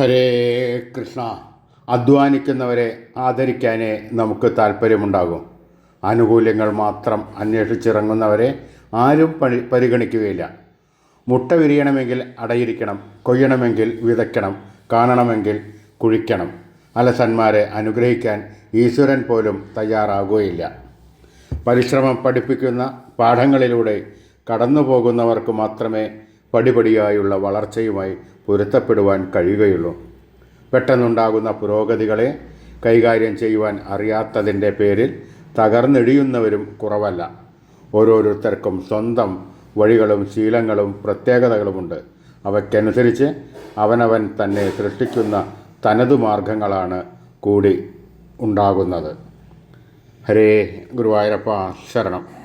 ഹരേ കൃഷ്ണ. അധ്വാനിക്കുന്നവരെ ആദരിക്കാനേ നമുക്ക് താല്പര്യമുണ്ടാകും. ആനുകൂല്യങ്ങൾ മാത്രം അന്വേഷിച്ചിറങ്ങുന്നവരെ ആരും പണി പരിഗണിക്കുകയില്ല. മുട്ട വിരിയണമെങ്കിൽ അടയിരിക്കണം കൊയ്യണമെങ്കിൽ വിതയ്ക്കണം കാണണമെങ്കിൽ കുഴിക്കണം. അലസന്മാരെ അനുഗ്രഹിക്കാൻ ഈശ്വരൻ പോലും തയ്യാറാകുകയില്ല. പരിശ്രമം പഠിപ്പിക്കുന്ന പാഠങ്ങളിലൂടെ കടന്നു പോകുന്നവർക്ക് മാത്രമേ പടിപടിയായുള്ള വളർച്ചയുമായി പൊരുത്തപ്പെടുവാൻ കഴിയുകയുള്ളൂ. പെട്ടെന്നുണ്ടാകുന്ന പുരോഗതികളെ കൈകാര്യം ചെയ്യുവാൻ അറിയാത്തതിന്റെ പേരിൽ തകർന്നിടിയുന്നവരും കുറവല്ല. ഓരോരുത്തർക്കും സ്വന്തം വഴികളും ശീലങ്ങളും പ്രത്യേകതകളുമുണ്ട്. അവയ്ക്കനുസരിച്ച് അവനവൻ തന്നെ സൃഷ്ടിക്കുന്ന തനതു മാർഗങ്ങളാണ് കൂടി ഉണ്ടാകുന്നത്. ഹരേ ഗുരുവായൂരപ്പ ശരണം.